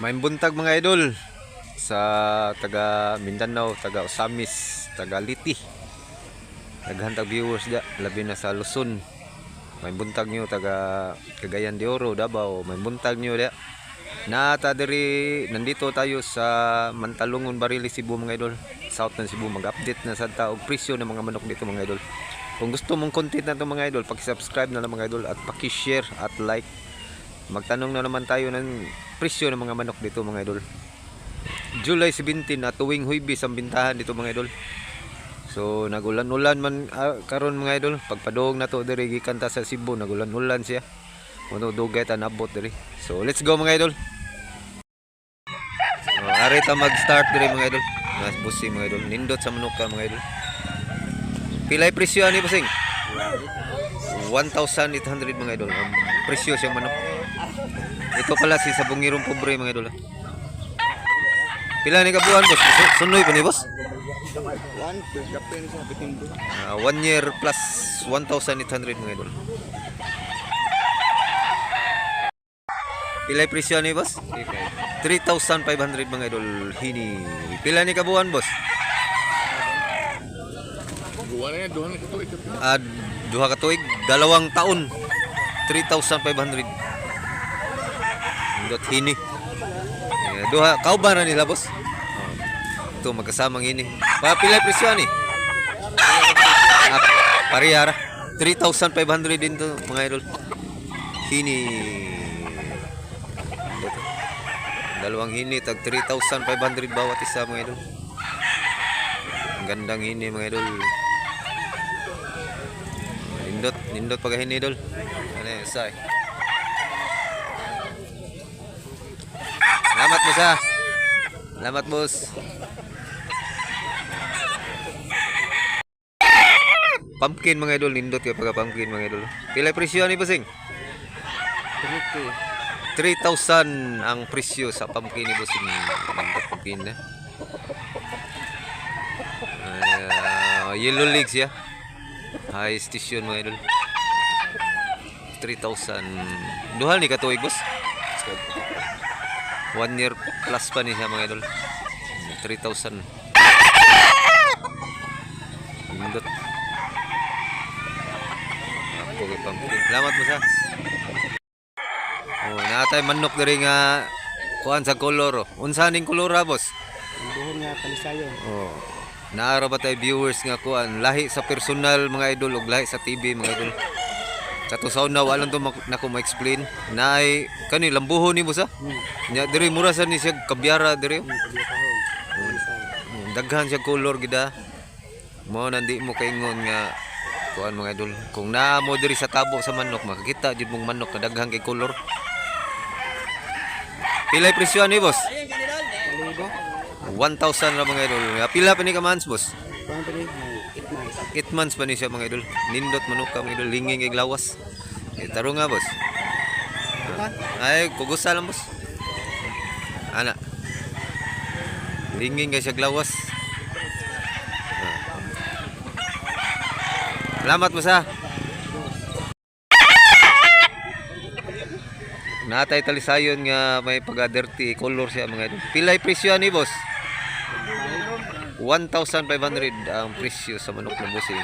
May buntag mga idol sa taga Mindanao, taga Osamis, taga Liti. Naghantag viewers dia, labi na sa Luzon. May buntag nyo taga Cagayan de Oro, Davao. May buntag nyo dia. Nata diri nandito tayo sa Mantalungon Barili Cebu mga idol. South ng Cebu mag-update na sa tao presyo ng mga manok dito mga idol. Kung gusto mong content na to mga idol, paki-subscribe na lang mga idol at paki-share at like. Magtanong na naman tayo ng presyo ng mga manok dito mga idol. July 17 na tuwing Huwebes ang bintahan dito mga idol. So nagulan-ulan man ah, karon mga idol. Pagpadong na to diri gikan ta sa Cebu nagulan-ulan siya. Kuno dugay ta nabot diri. So let's go mga idol. So, ari ta mag-start diri mga idol. Mas busi mga idol. Nindot sa manok ka mga idol. Pilay presyo ani pasing? 1,800 mga idol. Presyo siyang manok. Ito pala si Sabungirong Pobre mga idol. ah. Pila ni kabuhan boss? Su- Sunoy pa ni boss? One, kapin sa bitin bro. Ah, one year plus 1,800 mga idol. Pilay presyo ni boss? 3,500 mga idol. Hini. Pila ni kabuhan boss? Ah, duha ka tuig, dalawang taon. 3,500. Dot hini. Eh, duha, kauban na nila boss. Oh. Ito, magkasamang hini. Pa, pilay presyo ni? Ah, parehara. 3,500 din to mga idol. Hini. Ito. Dalawang hini, tag 3,500 bawat isa mga idol. Ang gandang hini mga idol. Nindot, nindot pagahin idol. Ano yun, say. Salamat mo sa. Salamat boss. Pumpkin mga idol, nindot ka pagka pumpkin mga idol. Pila presyo ni Basing? 3,000 ang presyo sa pumpkin ni Basing. Nindot pumpkin na. Ah, yellow legs ya. High station mga idol. 3,000. Duhal ni katuig boss. One year plus pa ni siya mga idol. 3,000. Indot. Ako pumpkin. Salamat mo sa. Oh, natay manok diri nga kuan sa kolor. Unsa ning kolor boss? Buhon nga palisayo. Oh. Naara ba tayo viewers nga kuan lahi sa personal mga idol ug lahi sa TV mga idol. Sa tusaw na walang to na ko ma-explain. Naay kani lambuho ni mo sa? Nya diri mura sa ni siya kabyara diri. Mm, Daghan siya color gida. Mo nandi mo kaingon nga kuan mga idol. Kung naa mo diri sa tabo sa manok makakita jud mong manok na daghan kay color. Pilay presyo ni boss? Kalibo. 1,000 ra mga idol. Pila pa ni ka months boss? Kuhan pa rin. 8 months. 8 months pa ni siya mga idol. Nindot manok ka mga idol. Linging kay lawas. Eh, taro nga boss. Ay, kugusa lang boss. Ana. Linging kay siya lawas. Ah. Salamat mo sa. Natay talisayon nga may pagka-dirty color siya mga idol. Pilay presyo ni boss? 1,500 ang presyo sa manok na busing.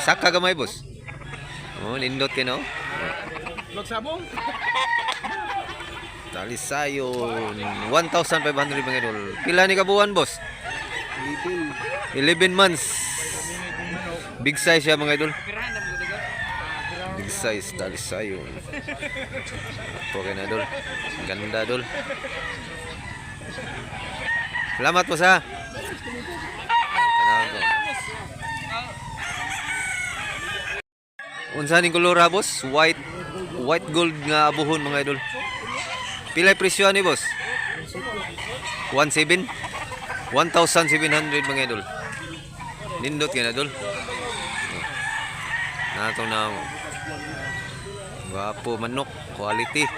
Saka gamay boss. Oh, nindot ka no? Magsabong. Talisayon. 1,500 mga idol. Pila ni kabuan boss? Lipin. 11 months. Big size siya mga idol. Big size talisayon. Okay na idol. Ganda idol. Salamat po sa. Tanawan ko. Unsa ning kolor boss? White white gold nga abuhon mga idol. Pilay presyo ni boss? 17 1,700 mga idol. Nindot ka na idol. Nato na Gwapo manok, quality.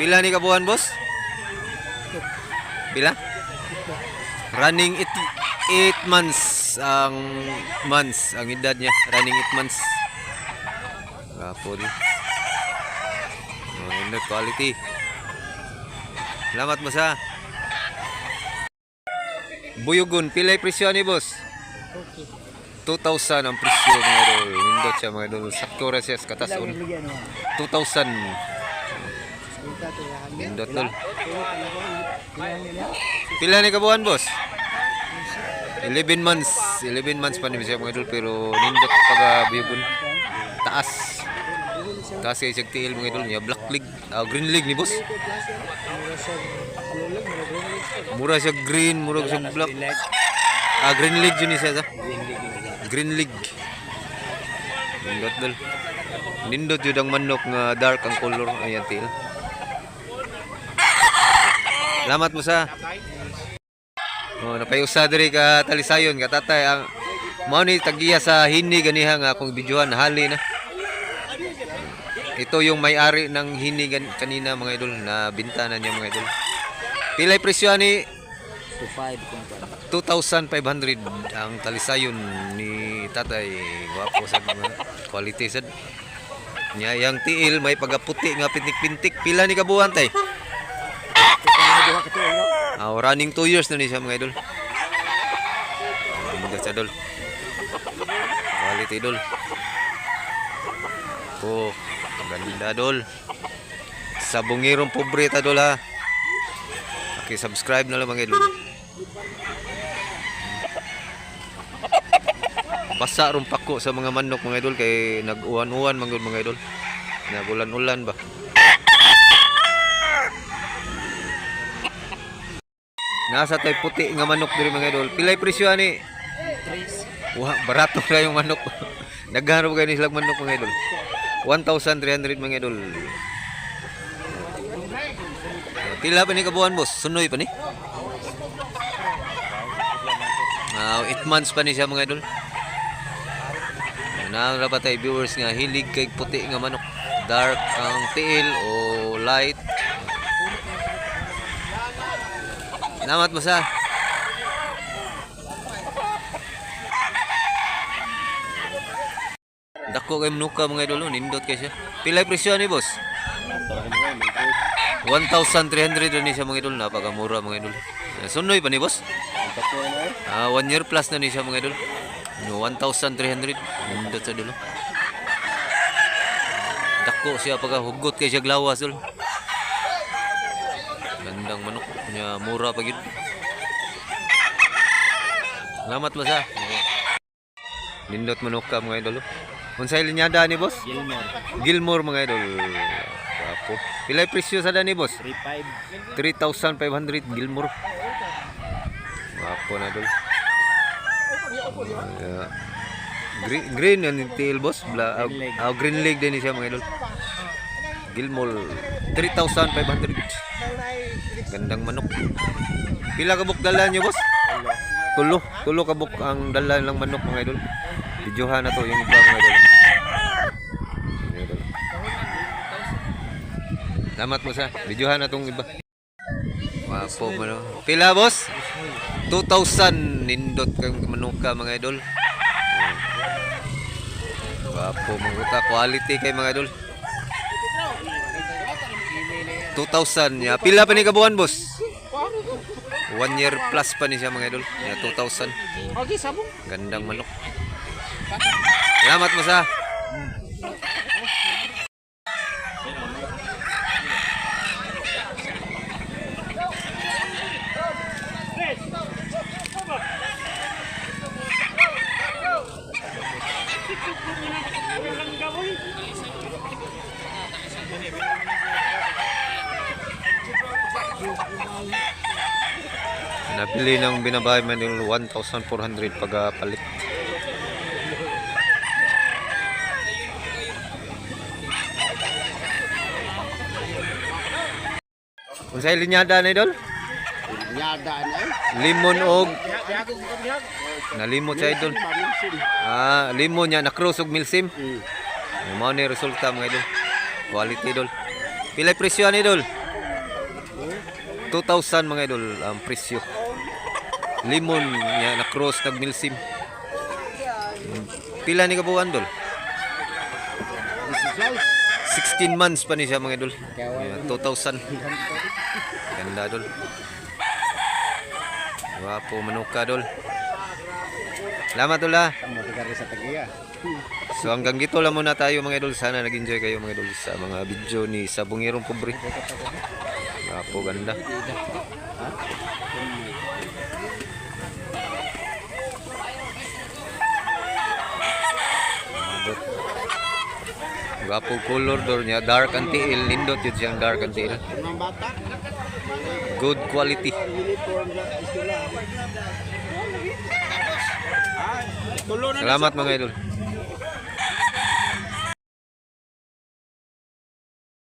Pila ni kabuhan boss? Pila? Running 8 months ang months ang edad niya. Running 8 months. Gwapo din. Oh, quality. Salamat mo sa Buyugon, pilay presyo ni boss? Okay. 2,000 ang presyo mga idol. Nindot siya mga idol. Sakto ra siya mo. 2,000. Salita to yan. Nindot dol. Bilang nila. Pila ni kabuhan boss? 11 months. 11 months pa ni siya mga idol pero nindot pag buyugon. Taas. Kay siya tiil mga idol niya. Black League, ah, Green League ni boss. Mura siya green, mura siya black. Ah, Green League yun siya sa. Green League. Nindot dol. Nindot yun ang manok nga dark ang color. Ayan tiil. Salamat mo sa. Oh, napayusa diri ka talisayon ka tatay ang mao ni tagiya sa hini ganiha nga akong bidyuhan hali na. Ito yung may-ari ng hini kanina mga idol na bintana niya mga idol. Pilay presyo ni 2.5 kung pa. 2,500 ang talisayon ni tatay. Wapo sa mga quality sad nya yang tiil may pagaputi nga pintik-pintik. Pila ni kabuhan tay? Ah, running 2 years na ni siya mga idol. Mga idol. Quality idol. Oh ganda idol sa bungirong pobre ta idol ha. Okay subscribe na lang mga idol. Basa ron pako sa mga manok mga idol kay nag-uwan-uwan mga idol, mga idol. Nagulan-ulan ba? Nasa tay puti nga manok diri mga idol. Pilay presyo ani? Wah, barato na yung manok. Naghanap kayo ni silang manok mga idol. 1,300 mga idol. Pila pa ni kabuhan boss? Sunoy pa ni? Ah, 8 months pa ni siya mga idol. Nang pa tayo viewers nga hilig kay puti nga manok. Dark ang tiil o light. Salamat mo sa. Dako kay menuka mga idol, nindot kay siya. Pilay presyo ni boss? 1,300 ni siya mga idol, napakamura mga idol. Eh, Sunoy pa ni boss? Ah, one year plus na ni siya mga idol. No, 1,300. Nindot sa dulo. Dako siya pagka hugot kay siya glawas dul. Gandang manok niya mura pa gid. Salamat mo sa. Nindot manok ka mga idol. Oh. Unsay linyada ni boss? Gilmore. Gilmore mga idol. Apo. Pilay presyo sa dani boss? 3.5. 3,500 Gilmore. Apo na idol. Uh, green, green yan yung tail boss. Bla, Green leg. ah, green leg din siya mga idol. Gilmore 3,500. Gandang manok. Pila ka buk dala niyo boss? Tulo. Tulo ka buk ang dala ng manok mga idol. Videohan na to yung iba mga idol. Salamat mo sa videohan na tong iba. Wapo mo no. Pila boss? 2,000 nindot kang manuka mga idol. Wapo mga uta quality kay mga idol. 2,000 ya. Pila pa ni kabuhan boss? One year plus pa ni siya mga idol. Ya 2,000. Okay, sabong. Gandang manok. Salamat mo sa. Nabili ng binabahay man yung 1,400 pagpalit. Kung sa linyada na idol, Yada na eh. limon og nalimot sa idol. Ah, limon niya na cross og milsim. Ang mao ni resulta mga idol. Quality idol. Pilay presyo ni idol? 2,000 mga idol ang presyo. Limon niya na cross nag milsim. Pila ni kabuan dol? 16 months pa ni siya mga idol. Yeah, 2,000. Ganda dol. Wapo manuka dol. Salamat ha. Tagiya. So hanggang dito lang muna tayo mga idol. Sana nag-enjoy kayo mga idol sa mga video ni Sabungirong Pobre. Wapo ganda. Gwapo color door niya, dark and tiil, nindot yun siyang dark and bata. Good quality. Salamat mga idol.